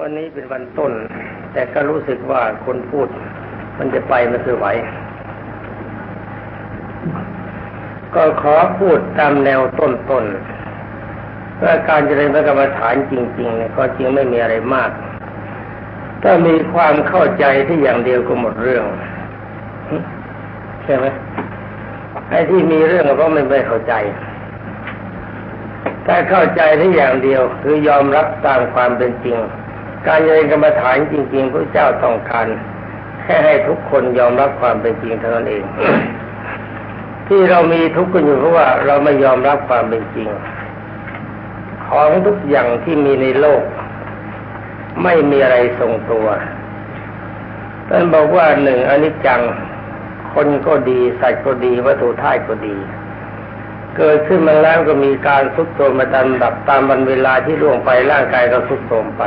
วันนี้เป็นวันต้น แต่ก็รู้สึกว่าคนพูด มันจะไปไม่คือไหว ก็ขอพูดตามแนวต้นๆว่าการเจริญพระกรรมฐานจริงๆเนี่ยก็จริงไม่มีอะไรมาก ถ้ามีความเข้าใจที่อย่างเดียวก็หมดเรื่องใช่ไหมไอ้ที่มีเรื่องก็ไม่ไม่เข้าใจถ้าเข้าใจที่อย่างเดียวคือยอมรับตามความเป็นจริง การเจริญกรรมฐานจริงๆพระเจ้าต้องการแค่ให้ทุกคนยอมรับความเป็นจริงเท่านั้นเอง ที่เรามีทุกข์กันอยู่เพราะว่าเราไม่ยอมรับความเป็นจริง ของทุกอย่างที่มีในโลก ไม่มีอะไรทรงตัวท่านบอกว่าหนึ่งอนิจจังคนก็ดีสัตว์ก็ดีวัตถุธาตุก็ดี เกิดขึ้นมาแล้วก็มีการทุดโทรมมาตามดับตามวันเวลาที่ล่วงไปร่างกายก็ทุดโทรมไป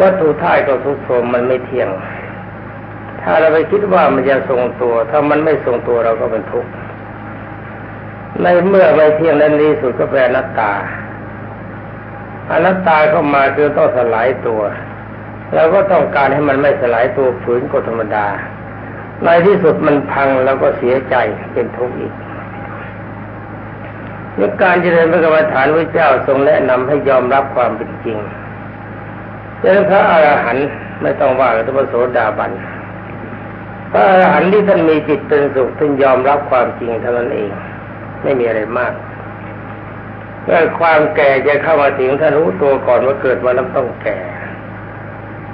วัตถุธาตุก็ทุดโทมมันไม่เที่ยง ถ้าเราไปคิดว่ามันจะทรงตัว ถ้ามันไม่ทรงตัวเราก็เป็นทุกข์ในเมื่อไม่เที่ยงนั้นนี้สุดก็แปลนัตตาอนัตตาเข้ามาคือต้องสลายตัวเราก็ต้องการให้มันไม่สลายตัวฝืนกฎธรรมดา ในที่สุดมันพังแล้วก็เสียใจเป็นทุกข์อีกเมื่อการเจริญพระกรรมฐานพระเจ้าทรงแนะนำให้ยอมรับความเป็นจริง เจ้าพระอรหันต์ไม่ต้องว่าแต่พระโสดาบันพระอรหันต์ที่ท่านมีจิตเป็นสุขท่านยอมรับความจริงเท่านั้นเอง ไม่มีอะไรมากเมื่อความแก่จะเข้ามาถึงท่านรู้ตัวก่อนว่าเกิดมาแล้วต้องแก่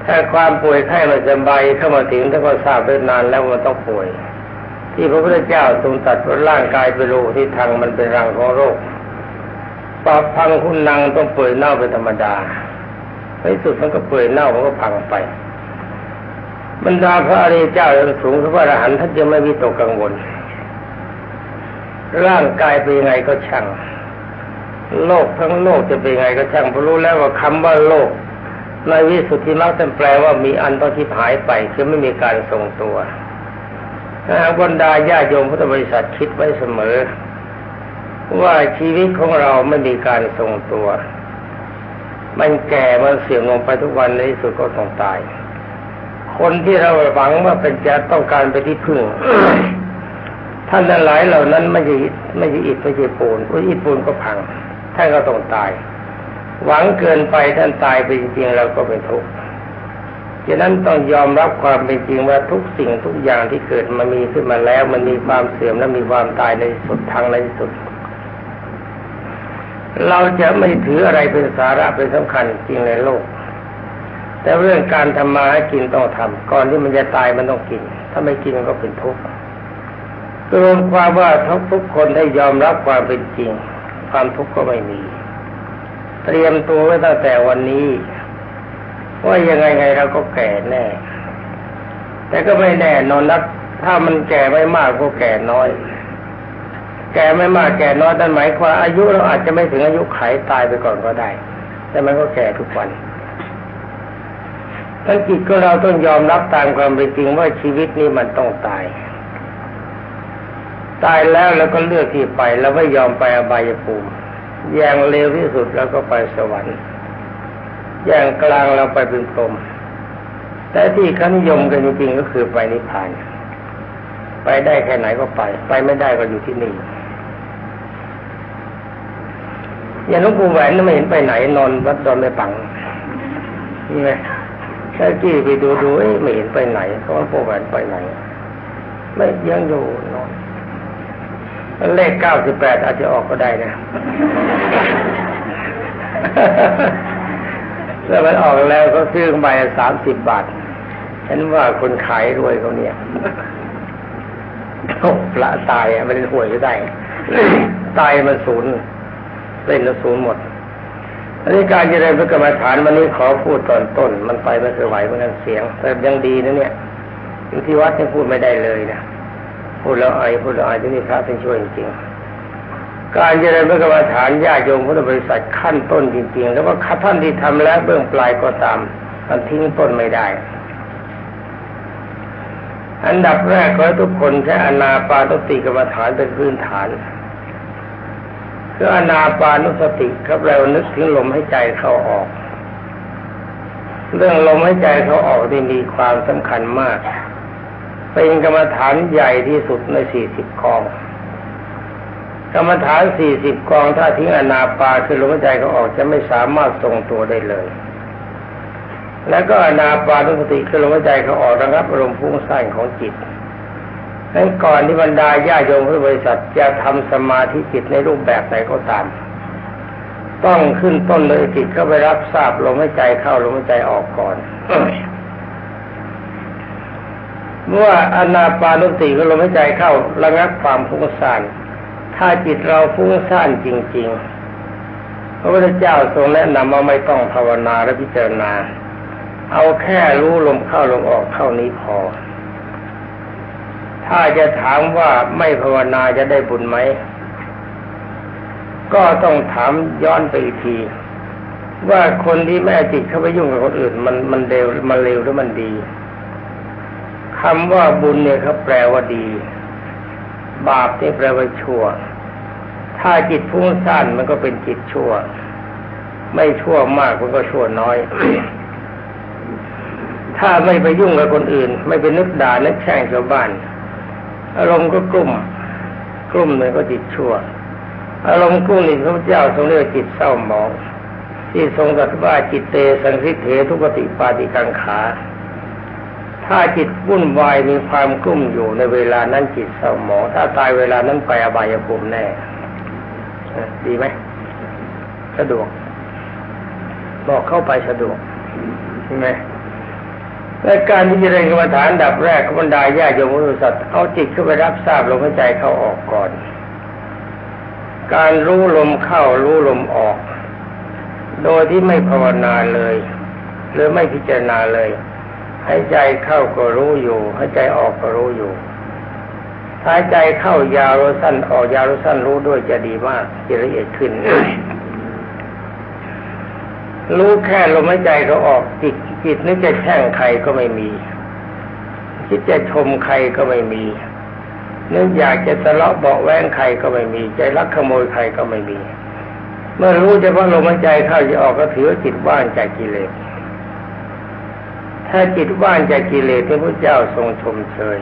ถ้าความป่วยไข้ม่สบายเข้ามาถึงท่านก็ทราบได้นานแล้วมันต้องป่วย ที่พระพุทธเจ้าทรงตัดว่าร่างกายเป็นรคที่ทางมันเป็นรังของโรคปอบพังคุณนังต้องเปื่อยเน่าเป็นธรรมดา ในสุดมันก็เปื่อยเน่ามันก็พังไปบรรดาพระอริยเจ้าอย่างสูงพระอรหันต์ท่านจะไม่มีตกกังวล ร่างกายเป็นยังไงก็ช่าง โลกทั้งโลกจะเป็นยังไงก็ช่างเพราะรู้แล้วว่าคำว่าโลกในวิสุทธิมรรคท่านแปลว่ามีอันต้องที่หายไปคือไม่มีการทรงตัวถ้าบรรดาญาโยมพุทธบริษัทคิดไว้เสมอ ว่าชีวิตของเราไม่มีการทรงตัว มันแก่มันเสื่อมลงไปทุกวันในที่สุดก็ต้องตาย คนที่เราหวังว่าเป็นจะต้องการไปที่พึ่งท่านหลายเหล่านั้นไม่ใช่ไม่ใช่อิฐไม่ใช่ปูนเพราะอิฐปูนก็พังท่านก็ต้องตาย หวังเกินไปท่านตายไปจริงๆเราก็เป็นทุกข์ฉะนั้นต้องยอมรับความเป็นจริงว่าทุกสิ่งทุกอย่างที่เกิดมามีขึ้นมาแล้ว มันมีความเสื่อมและมีความตายในสุดทางในสุด เราจะไม่ถืออะไรเป็นสาระเป็นสำคัญจริงในโลก แต่เรื่องการทำมาให้กินต้องทำก่อนที่มันจะตายมันต้องกิน ถ้าไม่กินมันก็เป็นทุกข์รวมความว่าทุกทุกคนได้ยอมรับความเป็นจริง ความทุกข์ก็ไม่มี เตรียมตัวไว้ตั้งแต่วันนี้ ว่ายังไงไงเราก็แก่แน่ แต่ก็ไม่แน่นอนนักถ้ามันแก่ไม่มากก็แก่น้อย แก่ไม่มากแก่น้อยนั่นหมายความอายุเราอาจจะไม่ถึงอายุไขตายไปก่อนก็ได้ แต่มันก็แก่ทุกวันทั้งจิตก็เราต้องยอมรับตามความเป็นจริงว่าชีวิตนี้มันต้องตาย ตายแล้วเราก็เลือกที่ไปแล้วไม่ยอมไปอบายภูมิอย่างเร็วที่สุดแล้วก็ไปสวรรค์ อย่างกลางเราไปเป็นพรหมแต่ที่เขานิยมกันจริงๆก็คือไปนิพพาน ไปได้แค่ไหนก็ไป ไปไม่ได้ก็อยู่ที่นี่ อย่างหลวงปู่แหวนไม่เห็นไปไหนนอนวัดดอนไม่ปังนี่ไงแค่กี้ไปดูดูไม่เห็นไปไหนเขาว่าปู่แหวนไปไหน ไม่ยังอยู่นอนเลขเก้าสิบแปดอาจจะออกก็ได้นะแล้วมันออกแล้วเขาซื้อใบสามสิบบาท ฉันว่าคนขายรวยเขาเนี่ยพระตายม่ได้หวยก็ได้ ตายมันศูนย์ เล่นแล้วศูนย์หมดอันนี้การเจริญพระกรรมฐานวันนี้ขอพูดตอนต้น มันไปไม่เคยไหวเหมือนกันเสียง แต่ยังดีนะเนี่ยอยู่ที่วัดยังพูดไม่ได้เลยนะพูดแล้วไอพูดแล้วไอที่นี่พระเป็นช่วยจริงๆการเจริญพระกรรมฐานญาติโยมพุทธบริษัทขั้นต้นจริง ๆ แล้วว่าท่านที่ทำแล้วเบื้องปลายก็ตามมันทิ้งต้นไม่ได้ อันดับแรกขอให้ทุกคนใช้อนาปานุสติกรรมฐานเป็นพื้นฐาน คืออนาปานุสติครับเรานึกถึงลมให้ใจเข้าออก เรื่องลมหายใจเขาออกที่มีความสำคัญมาก เป็นกรรมฐานใหญ่ที่สุดในสี่สิบกอง กรรมฐานสี่สิบกองถ้าทิ้งอนาปาคือลมหายใจเขาออกจะไม่สามารถทรงตัวได้เลย แล้วก็อนาปานุสติคือลมหายใจเขาออกระงับอารมณ์ฟุ้งซ่านของจิต นั้นก่อนที่บรรดาญาโยมผู้บริษัทจะทำสมาธิจิตในรูปแบบไหนก็ตาม ต้องขึ้นต้นเลยจิตเข้าไปรับทราบลมหายใจเข้าลมหายใจออกก่อนเมื่ออนาปานุสติก็ลมหายใจเข้าระงับความฟุ้งซ่านถ้าจิตเราฟุ้งซ่านจริง ๆ พระพุทธเจ้าทรงแนะนำว่าไม่ต้องภาวนาและพิจารณา เอาแค่รู้ลมเข้าลมออกเท่านี้พอ ถ้าจะถามว่าไม่ภาวนาจะได้บุญไหม ก็ต้องถามย้อนไปอีกที ว่าคนที่แม่จิตเข้าไปยุ่งกับคนอื่น มันมันเร็วมันเร็วหรือมันดีคำว่าบุญเนี่ยเขาแปลว่าดี บาปนี่แปลว่าชั่ว ถ้าจิตฟุ้งซ่านมันก็เป็นจิตชั่ว ไม่ชั่วมากมันก็ชั่วน้อยถ้าไม่ไปยุ่งกับคนอื่น ไม่ไปนึกด่านึกแช่งชาวบ้าน อารมณ์ก็กลุ่ม กลุ่มหนึ่งก็จิตชั่ว อารมณ์กลุ่มนี้พระเจ้าทรงเรียกจิตเศร้าหมอง ที่ทรงตรัสว่าจิตเตสังคิเถทุกติปาติกังขา ถ้าจิตวุ่นวายมีความกลุ่มอยู่ในเวลานั้นจิตเศร้าหมอง ถ้าตายเวลานั้นไปอบายภูมิแน่ดีไหมสะดวก บอกเข้าไปสะดวกใช่ไหม และการที่จะเรียนกรรมฐานดับแรกขบรรดาญาโยมอุสัตเอาจิตเข้าไปรับทราบลมหายใจเข้าออกก่อน การรู้ลมเข้ารู้ลมออก โดยที่ไม่ภาวนาเลย หรือไม่พิจารณาเลยหายใจเข้าก็รู้อยู่หายใจออกก็รู้อยู่หายใจเข้ายาวรือสั้นออกยาวรือสั้นรู้ด้วยจะดีมากจะละเอียดขึ้น รู้แค่ลมหายใจเขาออกจิตจิตนึกจะแช่งใครก็ไม่มี คิดจะชมใครก็ไม่มีนึกอยากจะทะเลาะเบาแว้งใครก็ไม่มี ใจรักขโมยใครก็ไม่มี เมื่อรู้เฉพาะลมหายใจเข้าจะออกก็ถือจิตว่างจากกิเลสถ้าจิตว่างจากกิเลสที่พระเจ้าทรงชมเชย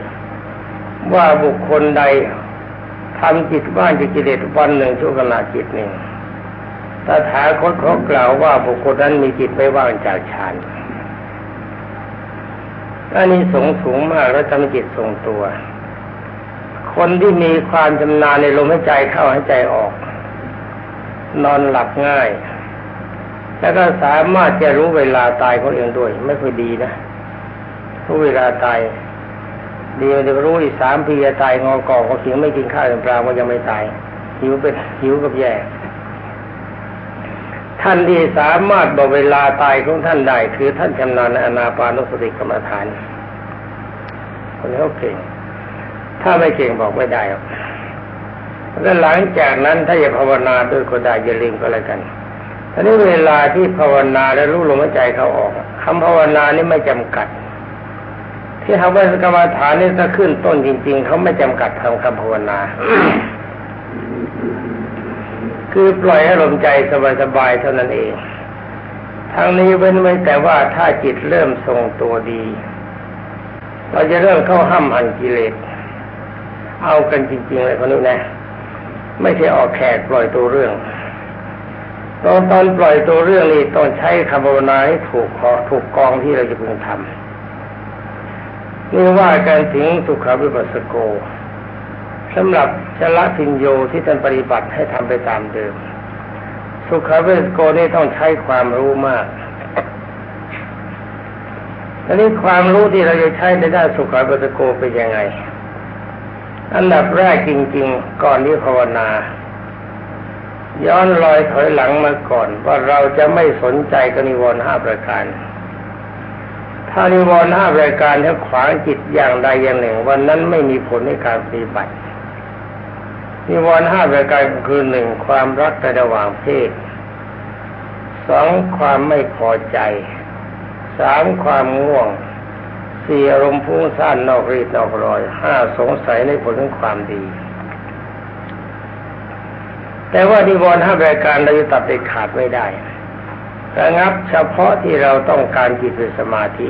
ว่าบุคคลใดทำจิตว่างจากกิเลสวันหนึ่งชั่วขณะจิตหนึ่ง ตถาคตเขากล่าวว่าบุคคลนั้นมีจิตไม่ว่างจากฌานอันนี้สงสูงมากแล้วทำจิตทรงตัว คนที่มีความชำนาญในลมหายใจเข้าหายใจออก นอนหลับง่าย แล้วก็สามารถจะรู้เวลาตายของเองด้วย ไม่ค่อยดีนะรู้เวลาตายดีเดี๋ยวรู้อีกสามปีจะตายงอกอกเขาเสียงไม่กินข้าวเป็นปลาว่ายังไม่ตายหิวเป็นหิวกับแย่ ท่านที่สามารถบอกเวลาตายของท่านได้คือท่านชำนาญในอนาปานุสติกรรมฐานคนนี้เขาเก่ง ถ้าไม่เก่งบอกไม่ได้หรอกแล้วหลังจากนั้นถ้าจะภาวนาด้วยก็ได้อย่าลืมก็แล้วกันทีนี้เวลาที่ภาวนาแล้วรู้ลมหายใจเขาออกคำภาวนานี่ไม่จำกัด ที่ทำว่ากรรมฐานนี่ถ้าขึ้นต้นจริง ๆเขาไม่จำกัดทำคำภาวนา คือปล่อยอารมณ์ใจสบายๆเท่านั้นเอง ทั้งนี้เว้นไว้แต่ว่าถ้าจิตเริ่มทรงตัวดี เราจะเริ่มเข้าห้ามหันกิเลส เอากันจริงๆเลยคนนี้นนะ ไม่ใช่ออกแขกปล่อยตัวเรื่อง ตอนตอนปล่อยตัวเรื่องนี้ต้องใช้คำภาวนาให้ถูกขอถูกกองที่เราจะพึงทำนี่ว่าการถึงสุขวิปัสสโก สำหรับชละพิญโยที่ท่านปฏิบัติให้ทำไปตามเดิม สุขเวสโกนี่ต้องใช้ความรู้มากทีนี้ความรู้ที่เราจะใช้ในด้านสุขเวสโกเป็นยังไง อันดับแรกจริง ๆ ก่อนที่ภาวนา ย้อนลอยถอยหลังมาก่อนว่าเราจะไม่สนใจกนิวรณ์ห้าประการถ้านิวรณ์ห้าประการถ้าขวางจิตอย่างใดอย่างหนึ่ง วันนั้นไม่มีผลในการปฏิบัติ นิวรณ์ห้าประการคือหนึ่งความรักในระหว่างเพศสองความไม่พอใจสามความง่วงสี่อารมณ์พุ่งซ่านนอกรีดนอกรอยห้าสงสัยในผลของความดี แต่ว่านิวรณ์ห้าประการเราจะตัดเด็ดขาดไม่ได้ระงับเฉพาะที่เราต้องการจิตเป็นสมาธิ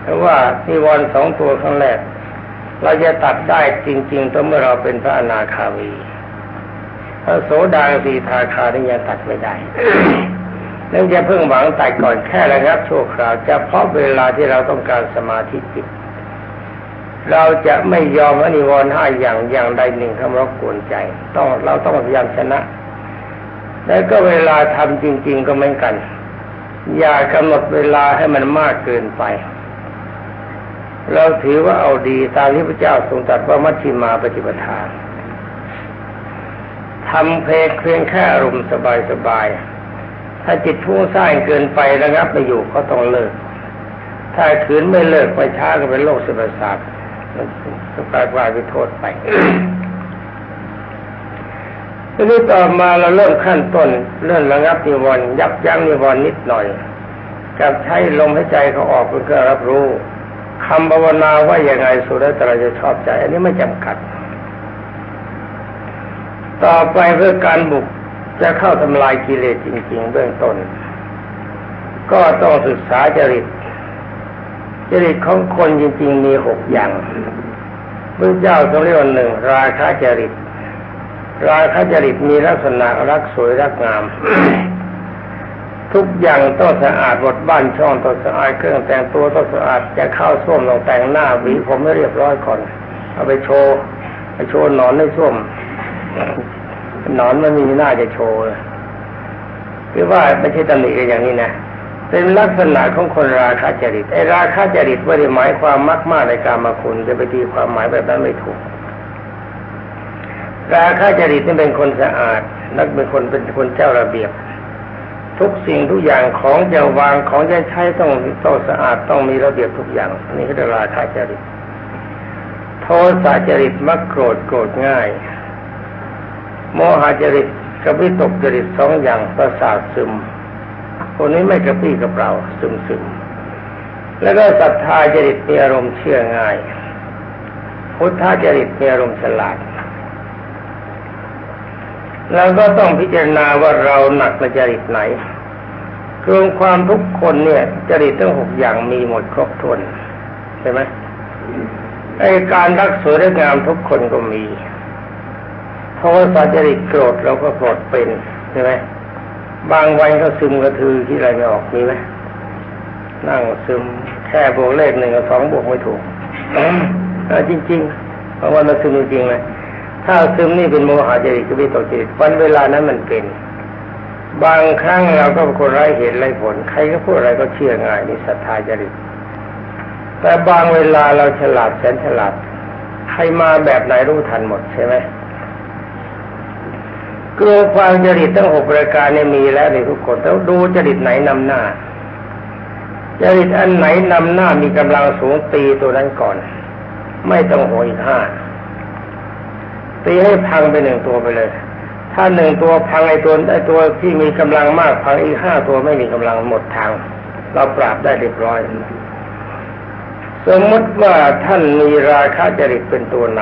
เพราะว่านิวรณ์สองตัวข้างแรก เราจะตัดได้จริงๆต้องเมื่อเราเป็นพระอนาคามีพระโสดาสีทาคานี่ยังตัดไม่ได้เนื่องจากเพิ่งหวังตัดก่อนแค่ระงับชั่วคราวเฉพาะเวลาที่เราต้องการสมาธิจิต เราจะไม่ยอมอนิวรณ์ห้าอย่างอย่างใดหนึ่งทำรบกวนใจ ต้องเราต้องพยายามชนะ แล้วก็เวลาทำจริง ๆก็เหมือนกัน อย่ากำหนดเวลาให้มันมากเกินไป เราถือว่าเอาดีตามที่พระเจ้าทรงตรัสว่ามัชฌิมาปฏิปทาทำเพลงเพียงแค่อารมณ์สบายๆ ถ้าจิตฟุ้งซ่านเกินไประงับไม่อยู่ก็ต้องเลิก ถ้าขืนไม่เลิกไปช้าก็เป็นโรคสิบประสาทมันก็กลายว่าเป็นโทษไปทีนี้ต่อมาเราเริ่มขั้นต้นเรื่องระงับนิวรณ์ยับยั้งนิวรณ์นิดหน่อยกับใช้ลมหายใจเขาออกเป็นเครื่องรับรู้ คำภาวนาว่าอย่างไงสุดแล้วแต่เราจะชอบใจ อันนี้ไม่จำกัด ต่อไปเพื่อการบุกจะเข้าทำลายกิเลสจริง ๆ เบื้องต้น ก็ต้องศึกษาจริต จริตของคนจริง ๆ มีหกอย่างพระเจ้าทรงเรียกว่าหนึ่งราคะจริต ราคะจริตมีลักษณะรักสวยรักงาม ทุกอย่างต้องสะอาดหมดบ้านช่องต้องสะอาดเครื่องแต่งตัวต้องสะอาดจะเข้าส้วมต้องแต่งหน้าหวีผมให้เรียบร้อยก่อน เอาไปโชว์ไปโชว์หนอนในส้วมหนอนมันมีหน้าจะโชว์คือว่าไม่ใช่ตำหนิอย่างนี้นะเป็นลักษณะของคนราคะจริตไอ้ราคะจริตไม่ได้หมายความมากมากในการมาคุณจะไปตีความหมายแบบนั้นไม่ถูก ราคะจริตนี่เป็นคนสะอาดนักเป็นคนเป็นคนเจ้าระเบียบ ทุกสิ่งทุกอย่างของจะวางของจะใช้ต้องต้องสะอาดต้องมีระเบียบทุกอย่างนี่คือราคะจริตโทสะจริตมักโกรธโกรธง่าย โมหจริตกับวิตกจริตสองอย่างประสาทซึม คนนี้ไม่กระปี้กระเป๋าซึมซึมแล้วก็ศรัทธาจริตมีอารมณ์เชื่อง่ายพุทธาจริตมีอารมณ์ฉลาดเราก็ต้องพิจารณาว่าเราหนักในจริตไหน รวมความทุกคนเนี่ยจริตทั้งหกอย่างมีหมดครบถ้วนใช่ไหมไอการรักสวยและงามทุกคนก็มีโทสะจริตโกรธเราก็โกรธเป็นใช่ไหมบางวันก็ซึมกระทือที่อะไรไม่ออกมีไหมนั่งซึมแค่บวกเลขหนึ่งกับสองบวกไม่ถูกอจริงๆบางวันเราซึมจริงๆเลยถ้าซึมนี่เป็นโมหะจริตก็วิตกจริตวันเวลานั้นมันเป็น บางครั้งเราก็เป็นคนไร้เหตุไร้ผล ใครก็พูดอะไรก็เชื่อง่ายนี่ศรัทธาจริต แต่บางเวลาเราฉลาดแสนฉลาด ใครมาแบบไหนรู้ทันหมดใช่ไหมกลัวความจริตทั้งหกประการเนี่ยมีแล้วในทุกคนต้องดูจริตไหนนำหน้า จริตอันไหนนำหน้ามีกำลังสูงตีตัวนั้นก่อน ไม่ต้องโหยห้าตีให้พังไปหนึ่งตัวไปเลย ถ้าหนึ่งตัวพังไอตัวไอตัวที่มีกำลังมากพังอีกห้าตัวไม่มีกำลังหมดทาง เราปราบได้เรียบร้อย สมมติว่าท่านมีราคะจริตเป็นตัวน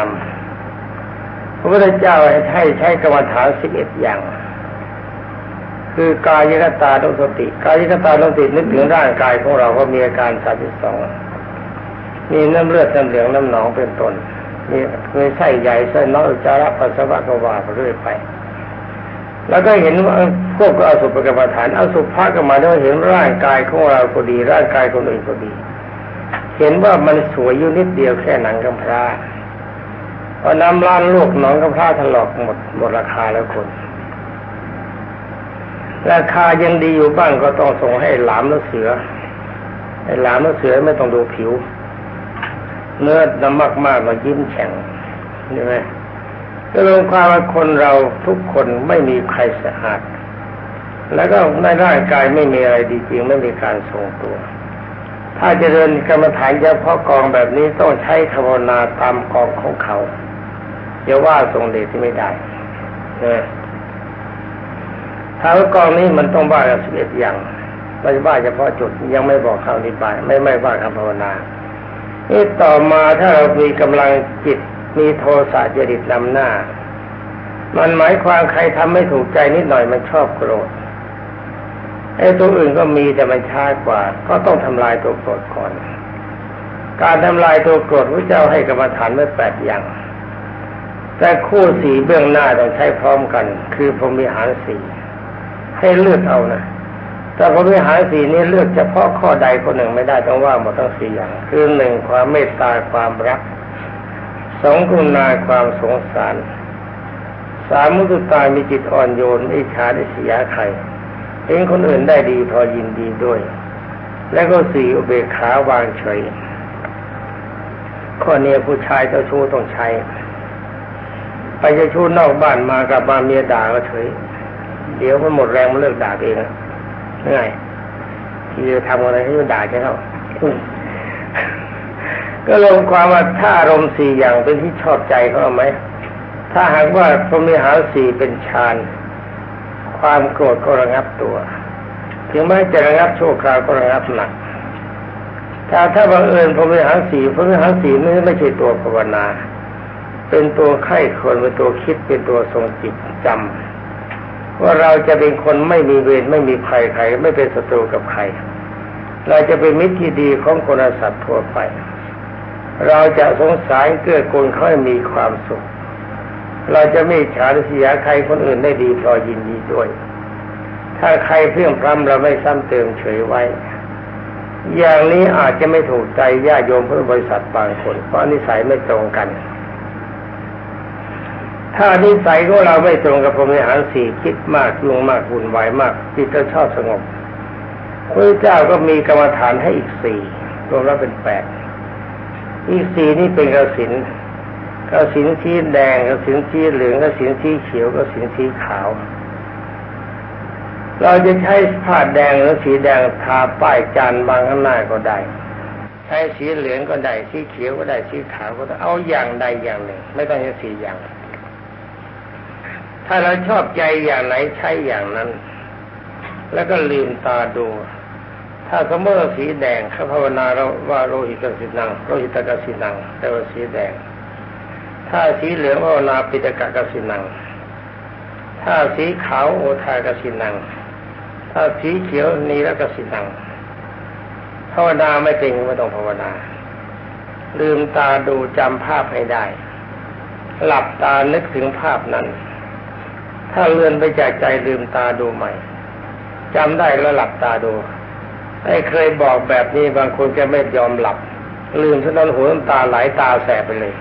ำพระพุทธเจ้าให้ใช้กรรมฐานสิบเอ็ดอย่าง คือกายกตาตุสติ กายกตาตุสตินึกถึงร่างกายของเราก็มีอาการสามสิบสองมีน้ำเลือดน้ำเหลืองน้ำหนองเป็นต้นมีมีไส้ใหญ่ไส้น้อยจาระปัสสาวะก็ว่าเรื่อยไป แล้วก็เห็นว่าพวกก็อสุภกรรมฐานอสุภะก็มาด้วเห็นร่างกายของเราก็ดี ร่างกายคนอื่นก็ดี เห็นว่ามันสวยอยู่นิดเดียวแค่หนังกำพร้าพอน้ำล้านลูกหนองกำพร้าถลอกหมดหมดราคาแล้วคนราคายังดีอยู่บ้างก็ต้องส่งให้หลามแล้วเสือไอ้หลามแล้วเสือไม่ต้องดูผิว เนื้อน้ำมากมากมายิ้มแฉ่งใช่ไหม ก็ลงความว่าคนเราทุกคนไม่มีใครสะอาด แล้วก็ในร่างกายไม่มีอะไรดีจริงไม่มีการทรงตัว ถ้าจะเดินกรรมฐานเฉพาะกองแบบนี้ต้องใช้ภาวนาตามกองของเขาจะว่าทรงเดชที่ไม่ได้เออถ้ากองนี้มันต้องว่าสิบเอ็ดอย่างไม่ว่าเฉพาะจุดยังไม่บอกคำอธิบายไม่ไม่ว่าคำภาวนานี่ต่อมาถ้าเรามีกำลังจิต มีโทสะจริตนำหน้า มันหมายความใครทำไม่ถูกใจนิดหน่อยมันชอบโกรธไอ้ตัวอื่นก็มีแต่มันช้ากว่า ก็ต้องทำลายตัวโกรธก่อน การทำลายตัวโกรธพระเจ้าให้กรรมฐานไว้แปดอย่างแต่คู่สีเบื้องหน้าต้องใช้พร้อมกัน คือพรหมิหารสีให้เลือกเอานะแต่พรหมิหารสีนี้เลือกเฉพาะข้อใดข้อหนึ่งไม่ได้ต้องว่าหมดทั้งสี่อย่าง คือหนึ่งความเมตตาความรัก สองกุณาความสงสาร สามมุตุตามีจิตอ่อนโยนอิจฉาดิษยาใครเห็นคนอื่นได้ดีพอยินดีด้วย และก็สี่อุเบกขาวางเฉยข้อนี้ผู้ชายเจ้าชู้ต้องใช้ไปเจ้าชู้นอกบ้านมากลับมาเมียด่าก็เฉย เดี๋ยวมันหมดแรงมันเลิกด่าเองง่ายที่จะทำอะไรให้มันด่าใช่ไหม ก็ลงความว่าถ้าอารมณ์สี่อย่างเป็นที่ชอบใจเขาเอาไหมถ้าหากว่าพรหมิหารสี่เป็นฌานความโกรธก็ระงับตัว ถึงแม้จะระงับชั่วคราวก็ระงับหนัก ถ้าถ้าบังเอิญพรหมิหารสี่พรหมิหารสี่นี่ไม่ใช่ตัวภาวนา เป็นตัวไข้ควรเป็นตัวคิดเป็นตัวทรงจิตจำว่าเราจะเป็นคนไม่มีเวรไม่มีภัยใครไม่เป็นศัตรูกับใคร เราจะเป็นมิตรที่ดีของคนสัตว์ทั่วไป เราจะสงสารเกื้อกูลเขาให้มีความสุข เราจะไม่ฉาริษยใครคนอื่นได้ดีพอยินดีด้วย ถ้าใครเพียงพร้ำเราไม่ซ้ำเติมเฉยไว้ อย่างนี้อาจจะไม่ถูกใจญาติโยมเพื่อบริษัทบางคน เพราะนิสัยไม่ตรงกัน ถ้านิสัยของเราไม่ตรงกับพรหมิหารสี่คิดมากยุ่งมากวุ่นวายมากจิตชอบสงบพระเจ้าก็มีกรรมฐานให้อีกสี่รวมแล้วเป็นแปด อีกสี่นี่เป็นกสินกสินสีแดงกสินสีเหลืองกสินสีเขียวกสินสีขาว เราจะใช้ผ้าแดงหรือสีแดงทาป้ายจานบางข้างหน้าก็ได้ ใช้สีเหลืองก็ได้สีเขียวก็ได้สีขาวก็ได้เอาอย่างใดอย่างหนึ่ง ไม่ต้องใช้สีอย่าง ถ้าเราชอบใจอย่างไหนใช้อย่างนั้น แล้วก็ลืมตาดู ถ้าสมมติสีแดงเขาภาวนาเราว่าโลหิตกสินังโลหิตกสินัง แต่ว่าสีแดง ถ้าสีเหลืองภาวนาปิตกะกสินัง ถ้าสีขาวโอทากสินัง ถ้าสีเขียวนีรกสินังภาวนาไม่เป็นไม่ต้องภาวนา ลืมตาดูจำภาพให้ได้ หลับตานึกถึงภาพนั้น ถ้าเลื่อนไปจากใจลืมตาดูใหม่จำได้แล้วหลับตาดู ไอ้เคยบอกแบบนี้บางคนแกไม่ยอมหลับ ลืมฉะนั้นหัวน้ำตาไหลตาแสบไปเลย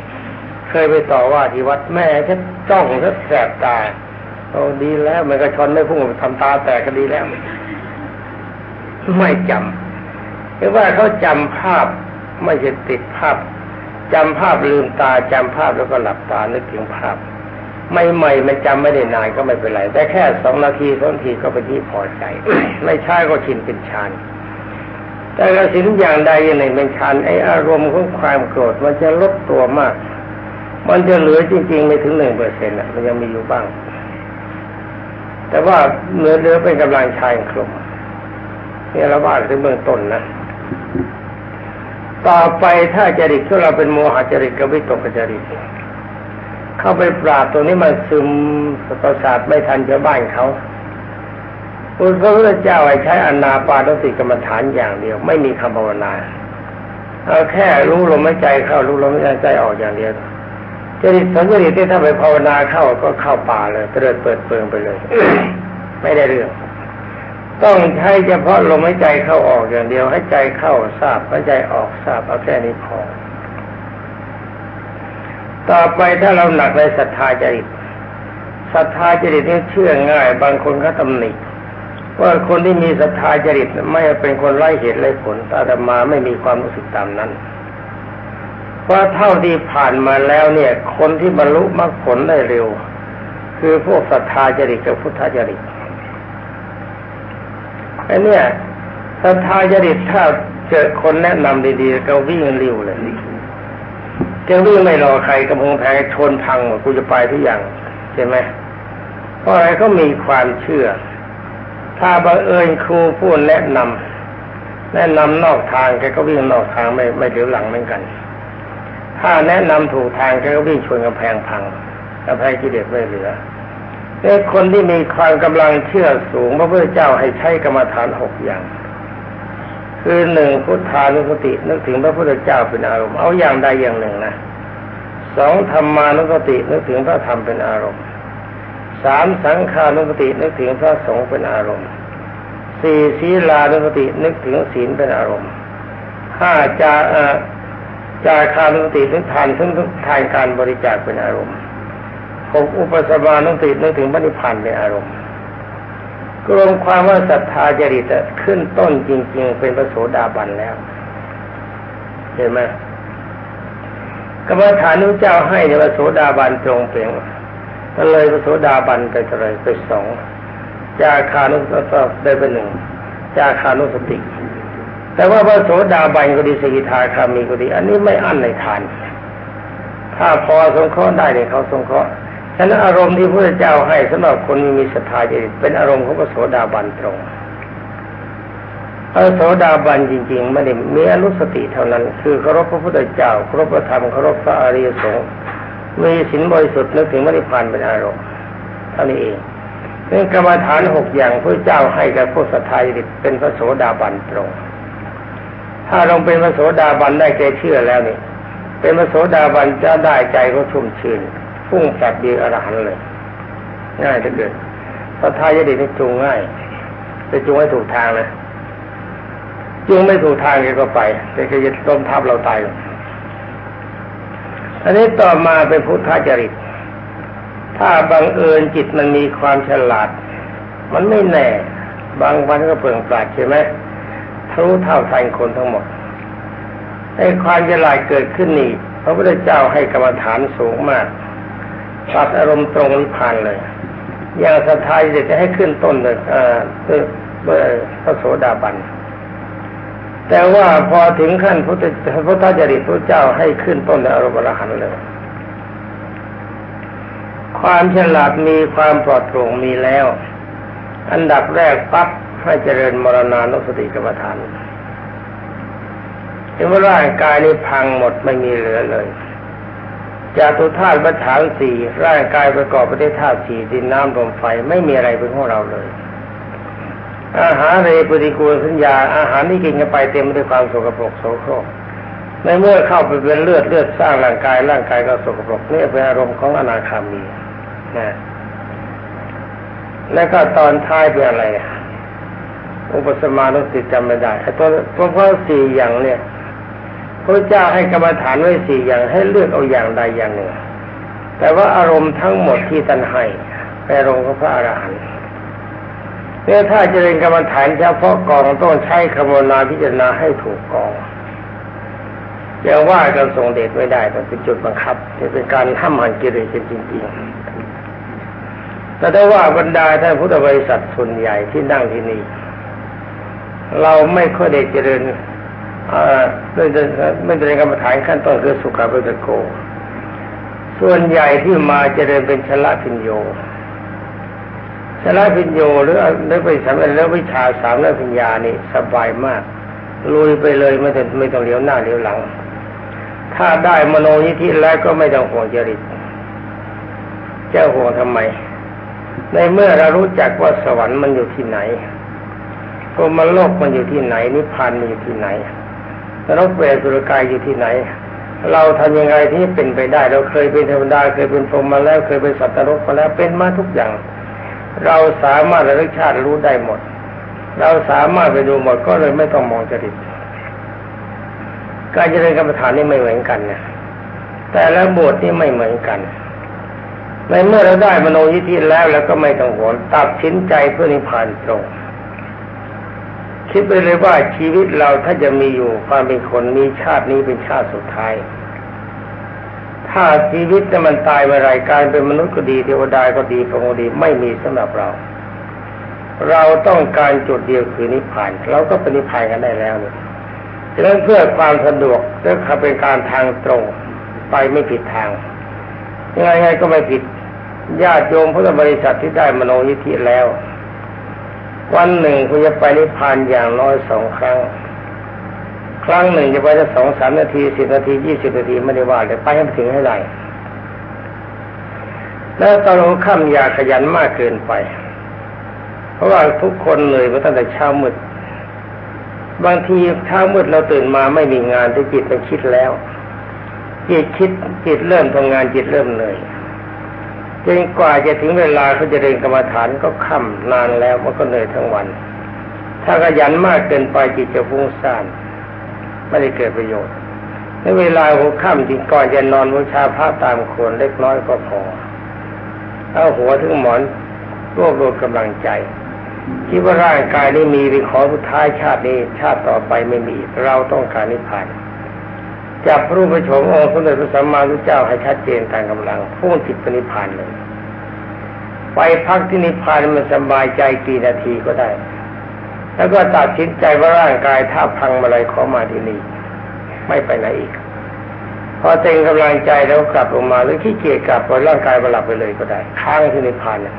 เคยไปต่อว่าที่วัดแม่ฉันจ้องฉันแสบตาโอ้ดีแล้วมันก็ชนไม่พุ่งทำตาแตกก็ดีแล้ว ไม่จำเพราะว่าเขาจำภาพไม่ใช่ติดภาพจำภาพลืมตาจำภาพแล้วก็หลับตานึกถึงภาพไม่ใหม่มันจำไม่ได้นานก็ไม่เป็นไร แต่แค่สองนาทีสองนาทีก็เป็นที่พอใจ ไม่ใช่ก็ชินเป็นฌาน แต่กสินอย่างใดอย่างหนึ่งเป็นฌานไออารมณ์ของความโกรธมันจะลดตัวมาก มันจะเหลือจริง ๆ ไม่ถึงหนึ่งเปอร์เซ็นต์มันยังมีอยู่บ้าง แต่ว่าเนื้อเนื้อเป็นกำลังชายคลุมนี่เราว่าถึงเบื้องต้นนะ ต่อไปถ้าจริตที่เราเป็นโมหจริตกับวิตกจริตเข้าไปปราบตัวนี้มันซึมประสาทไม่ทันชาวบ้านเขา พระพุทธเจ้าใช้อนาปานสติกรรมฐานอย่างเดียว ไม่มีคำภาวนาเอาแค่รู้ลมหายใจเข้ารู้ลมหายใจออกอย่างเดียวจริตสัญญาที่ถ้าไปภาวนาเข้าก็เข้าป่าเลยเปิดเปิดเปิงไปเลย ไม่ได้เรื่อง ต้องใช้เฉพาะลมหายใจเข้าออกอย่างเดียวให้ใจเข้าทราบหายใจออกทราบเอาแค่นี้พอต่อไปถ้าเราหนักในศรัทธาจริตศรัทธาจริตนี่เชื่อง่าย บางคนเขาตำหนิ ว่าคนที่มีศรัทธาจริตไม่เป็นคนไร้เหตุไร้ผลอาตมาไม่มีความรู้สึกตามนั้นเพราะเท่าที่ผ่านมาแล้วเนี่ย คนที่บรรลุมรรคผลได้เร็ว คือพวกศรัทธาจริตกับพุทธจริตอ้นี่ศรัทธาจริตถ้าเจอคนแนะนำดีๆก็วิ่งเร็วเลยจะวิ่งไม่รอใครกำพงแพงชนพังกูจะไปทุกอย่างใช่ไหมเพราะอะไรก็มีความเชื่อ ถ้าบังเอิญครูพูดแนะนำแนะนำนอกทางแกก็วิ่งนอกทางไม่ไม่เดี๋ยวหลังเหมือนกัน ถ้าแนะนำถูกทางแกก็วิ่งชนกำแพงพังกำแพงกิเลสไม่เหลือในคนที่มีความกำลังเชื่อสูงพระพุทธเจ้าให้ใช้กรรมฐานหกอย่าง คือหนึ่งพุทธานุสตินึกถึงพระพุทธเจ้าเป็นอารมณ์เอาอย่างใดอย่างหนึ่งนะสองธรรมานุสตินึกถึงพระธรรมเป็นอารมณ์ สามสังขานุสตินึกถึงพระสงฆ์เป็นอารมณ์สี่ศีลานุสตินึกถึงศีลเป็นอารมณ์ห้าจาจาคานุสตินึกทานซึ่งทานการบริจาคเป็นอารมณ์หกอุปสมานุสตินึกถึงพระนิพพานเป็นอารมณ์รวมความว่าศรัทธาจริตขึ้นต้นจริง ๆ เป็นพระโสดาบันแล้ว เห็นไหมกรรมฐานนู้เจ้าให้ในพระโสดาบันตรงเปล่ง ก็เลยพระโสดาบันไปเลยไปสองจาคานุสติได้เป็นหนึ่งจาคานุสติ แต่ว่าพระโสดาบันก็ดีสกิทาคามีก็ดี อันนี้ไม่อั้นในทาน ถ้าพอสงเคราะห์ได้เนี่ยเขาสงเคราะห์ฉะนั้นอารมณ์ที่พระเจ้าให้สำหรับคนมีศรัทธาจริตเป็นอารมณ์ของพระโสดาบันตรงพระโสดาบันจริง ๆ ไม่ได้มีอนุสติเท่านั้น คือเคารพพระพุทธเจ้าเคารพพระธรรมเคารพพระอริยสงฆ์ มีศีลบริสุทธิ์นึกถึงมรรคผานเป็นอารมณ์เท่านี้เองนี่กรรมฐานหกอย่างพระเจ้าให้กับผู้ศรัทธาจริตเป็นพระโสดาบันตรง ถ้าลงเป็นพระโสดาบันได้แกเชื่อแล้วนี่ เป็นพระโสดาบันจะได้ใจเขาชุ่มชื่นพุ่งแบเดียอรหันเลย ง่ายถ้าเกิดพระทายดีนี่จูงง่ายจะจูงให้ถูกทางนะจูงไม่ถูกทางแกก็ไปแต่แกจะต้มทับเราตาย อันนี้ต่อมาเป็นพุทธจริต ถ้าบังเอิญจิตมันมีความฉลาด มันไม่แน่ บางวันก็เปลืองปราดใช่ไหมทะลุเท่าทันคนทั้งหมดให้ความฉลาดเกิดขึ้นนี่พระพุทธเจ้าให้กรรมฐานสูงมากตัดอารมณ์ตรงนิพพานเลย อย่างศรัทธาจะให้ขึ้นต้นเลยด้วยด้วยพระโสดาบัน แต่ว่าพอถึงขั้นพุทธพุทธจริตพระเจ้าให้ขึ้นต้นในอารมณ์อรหันเลย ความฉลาดมีความปลอดโปร่งมีแล้ว อันดับแรกปั๊บให้เจริญมรณานุสติกรรมฐานถึงว่าร่างกายนี้พังหมดไม่มีเหลือเลยจากตุธาตุประฐานสี่ร่างกายประกอบไปด้วยธาตุสี่ดินน้ำลมไฟไม่มีอะไรเป็นของเราเลย อาหารเรปฏิกูลสัญญา อาหารที่กินกันไปเต็มไปด้วยความสกปรกโสโครกในเมื่อเข้าไปเป็นเลือดเลือดสร้างร่างกายร่างกายก็สกปรกนี่เป็นอารมณ์ของอนาคามีนะแล้วก็ตอนท้ายเป็นอะไรอุปสมานุสติจำไม่ได้ไอ้ตัวเพราะสี่อย่างเนี่ยพระเจ้าให้กรรมฐานไว้สี่อย่างให้เลือกเอาอย่างใดอย่างหนึ่งแต่ว่าอารมณ์ทั้งหมดที่ท่านให้เป็นอารมณ์ของพระอรหันต์ เนี่ยถ้าจะเรียนกรรมฐานเฉพาะกองต้องใช้คำนาพิจารณาให้ถูกกองจะว่ากันทรงเดชไม่ได้แต่เป็นจุดบังคับจะเป็นการทำหันกิเลสจริงๆ แต่ถ้าว่าบรรดาท่านพุทธบริษัทส่วนใหญ่ที่นั่งที่นี่เราไม่ค่อยได้เจริญไม่ได้ไม่ได้กรรมฐานขั้นต้นคือสุขาปิโก ส่วนใหญ่ที่มาเจะเดินเป็นชละพิญโย ชละพิญโยหรือหรือไปสำเร็จแล้ววิชาสามและพิญญานี่สบายมากลุยไปเลยไม่ต้องไม่ต้องเลี้ยวหน้าเลี้ยวหลัง ถ้าได้มโนยิธิแล้วก็ไม่ต้องห่วงจริตเจ้าห่วงทำไม ในเมื่อเรารู้จักว่าสวรรค์มันอยู่ที่ไหนพรมโลกมันอยู่ที่ไหนนิพพานมันอยู่ที่ไหนนรกเวสุรกายอยู่ที่ไหน เราทำยังไงที่เป็นไปได้ เราเคยเป็นเทวดาเคยเป็นพรหมมาแล้วเคยเป็นสัตว์นรกมาแล้วเป็นมาทุกอย่าง เราสามารถระลึกชาติรู้ได้หมด เราสามารถไปดูหมดก็เลยไม่ต้องมองจริตการเจริญกรรมฐานนี่ไม่เหมือนกันนะแต่ละบทนี่ไม่เหมือนกัน ในเมื่อเราได้มโนยิธิแล้วแล้วก็ไม่ต้องหวนตัดสินใจเพื่อนิพพานตรงคิดไปเลยว่าชีวิตเราถ้าจะมีอยู่ความเป็นคนมีชาตินี้เป็นชาติสุดท้าย ถ้าชีวิตจะมันตายเมื่อไรการเป็นมนุษย์ก็ดีเทวดาก็ดีพรหมก็ดีไม่มีสำหรับเรา เราต้องการจุดเดียวคือนิพพานเราก็เป็นนิพพานกันได้แล้วนี่ฉะนั้นเพื่อความสะดวกและเป็นการทางตรงไปไม่ผิดทางยังไงก็ไม่ผิดญาติโยมพุทธบริษัทที่ได้มโนยิธิแล้ว วันหนึ่งคุณจะไปนิพพานอย่างน้อยสองครั้ง ครั้งหนึ่งจะไปได้สองสามนาทีสิบนาทียี่สิบนาทีไม่ได้ว่าเลยไปให้ถึงให้ได้แล้วตอนหัวค่ำอย่าขยันมากเกินไป เพราะว่าทุกคนเหนื่อยมาตั้งแต่เช้ามืดบางทีเช้ามืดเราตื่นมาไม่มีงานที่จิตมันคิดแล้ว จิตคิดจิตเริ่มทำงานจิตเริ่มเหนื่อยจนกว่าจะถึงเวลาเขาจะเรียนกรรมฐานก็ค่ำนานแล้วมันก็เหนื่อยทั้งวัน ถ้าขยันมากเกินไปจิตจะฟุ้งซ่าน ไม่ได้เกิดประโยชน์ในเวลาหัวค่ำจริงก่อนจะนอนบูชาพระตามควรเล็กน้อยก็พอเอาหัวถึงหมอนรวบรวมกำลังใจคิดว่าร่างกายนี้มีเป็นของสุดท้ายชาตินี้ชาติต่อไปไม่มี เราต้องการนิพพานจับรูปประชมองค์สมเด็จพระสัมมาสัมพุทธเจ้าให้ชัดเจนตามกำลังพุ่งจิตปนิพพานเลย ไปพักที่นิพพานมันสบายใจกี่นาทีก็ได้ แล้วก็ตัดสินใจว่าร่างกายถ้าพังอะไรขอมาที่นี่ไม่ไปไหนอีก พอเต็งกำลังใจแล้วกลับลงมาหรือขี้เกียจกลับปล่อร่างกายมาหลับไปเลยก็ได้ค้างที่นิพพานเนี่ย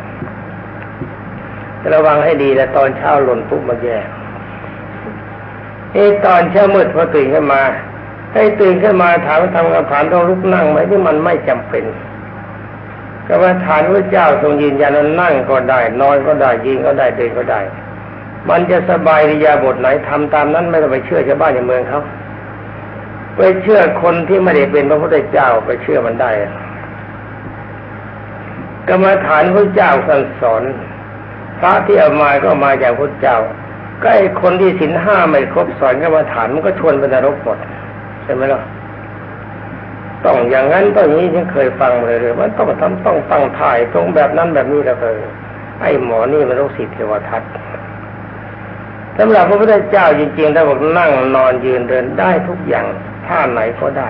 ระวังให้ดีนะตอนเช้าหล่นปุ๊บมันแย่นี่ตอนเช้ามืดพอตื่นขึ้นมาให้ตื่นขึ้นมาถามทำกรรมฐานต้องลุกนั่งไหมที่มันไม่จำเป็นกรรมฐานพระเจ้าทรงยืนยันว่านั่งก็ได้นอนก็ได้ยิงก็ได้เดินก็ได้ มันจะสบายริยาบทไหนทำตามนั้นไม่ต้องไปเชื่อชาวบ้านในเมืองเขาไปเชื่อคนที่ไม่ได้เป็นพระพุทธเจ้าไปเชื่อมันได้กรรมฐานพระเจ้าสั่งสอนพระที่เอามาก็มาจากพระเจ้าก็ไอ้คนที่สินห้าไม่ครบสอนกรรมฐานมันก็ชวนไปนรกหมดใช่ไหมล่ะต้องอย่างนั้นต้องนี้ฉันเคยฟังเลยเลยมันต้องทำต้องตั้งถ่ายตรงแบบนั้นแบบนี้แล้วเลยไอ้หมอนี่มันโรคสิทธิเทวทัต สำหรับพระพุทธเจ้าจริงๆถ้าบอกนั่งนอนยืนเดินได้ทุกอย่างท่าไหนก็ได้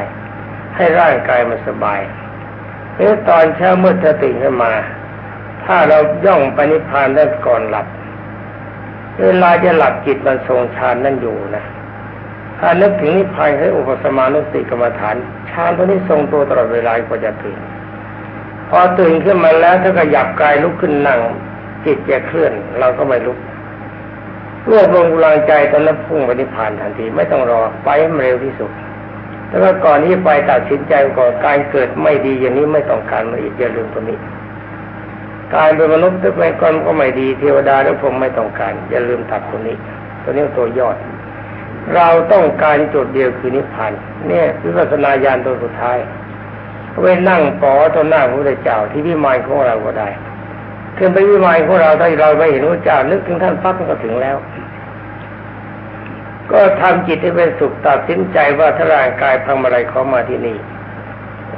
ให้ร่างกายมันสบายเออตอนเช้าเมืดถ้าตื่นขึ้นมา ถ้าเราย่องปนิพานได้ก่อนหลับเวลาจะหลับจิตมันทรงฌานนั่นอยู่นะถ้านึกถึงนิพพานให้อุปสมานุสติกรรมฐานฌานตัวนี้ทรงตัวตลอดเวลากว่าจะตื่นพอตื่นขึ้นมาแล้วถ้าขยับกายลุกขึ้นนั่งจิตจะเคลื่อน เราก็ไม่ลุก รวบรวมกำลังใจตอนนั้นพุ่งไปนิพพานทันทีไม่ต้องรอไปให้เร็วที่สุดแล้วก็ก่อนที่ไปตัดสินใจก่อนการเกิดไม่ดีอย่างนี้ไม่ต้องการมาอีกอย่าลืมตัวนี้การเป็นมนุษย์ทุกคนก็ไม่ดีเทวดาและผมไม่ต้องการ อย่าลืมตัดตัวนี้ ตัวนี้ตัวยอด เราต้องการจุดเดียวคือนิพพานเนี่ยวิปัสสนาญาณตัวสุดท้ายไว้นั่งปอต่อหน้าพระเจ้าที่วิมานของเราก็ได้ ขึ้นไปวิมานของเราถ้าเราไม่เห็นพระเจ้านึกถึงท่านปั๊บก็ถึงแล้ว ก็ทำจิตให้เป็นสุขตัดสินใจว่าถ้าร่างกายพังอะไรขอมาที่นี่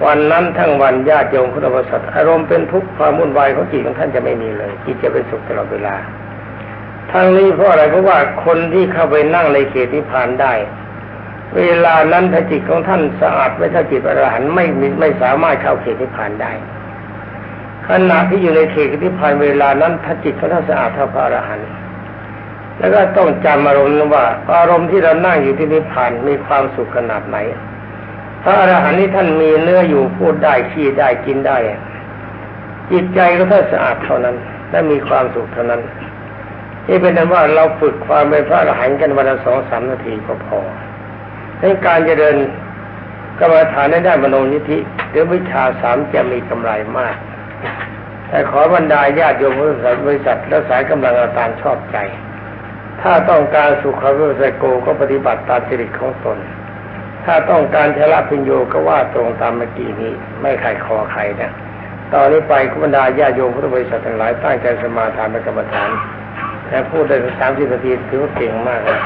วันนั้นทั้งวันญาติโยมพุทธบริษัทอารมณ์เป็นทุกข์ความวุ่นวายของจิตของท่านจะไม่มีเลย จิตจะเป็นสุขตลอดเวลาทั้งนี้เพราะอะไรเพราะว่าคนที่เข้าไปนั่งในเขตนิพพานได้ เวลานั้นถ้าจิตของท่านสะอาดไม่ถ้าจิตอรหันไม่ไม่สามารถเข้าเขตนิพพานได้ ขณะที่อยู่ในเขตนิพพานเวลานั้นถ้าจิตของท่าสะอาดเท่าพระอรหันต์แล้วก็ต้องจำอารมณ์ว่า อารมณ์ที่เรานั่งอยู่ที่นิพพานมีความสุขขนาดไหนพระอรหันต์นี้ท่านมีเนื้ออยู่พูดได้ขี้ได้กินได้ จิตใจก็ท่าสะอาดเท่านั้น และมีความสุขเท่านั้นนี่เป็นนั้นว่าเราฝึกความเป็นพระอรหันต์กันวันละสองสามนาทีก็พอในการจะเดินกรรมฐานในด้านมโนยิธิหรือวิชาสามจะมีกำไรมาก แต่ขอบรรดาญาติโยมบริษัทบริษัทและสายกำลังอาตามชอบใจ ถ้าต้องการสุขวิสัยโกก็ปฏิบัติตามจริตของตน ถ้าต้องการชละพิญโยก็ว่าตรงตามเมื่อกี้นี้ ไม่ใครคอใครนะตอนนี้ไปคุณบรรดาญาโยมพุทธบริษัททั้งหลายตั้งใจสมาทานเป็นกรรมฐานแต่พูดได้สามสิบนาทีถือว่าเก่งมากนะ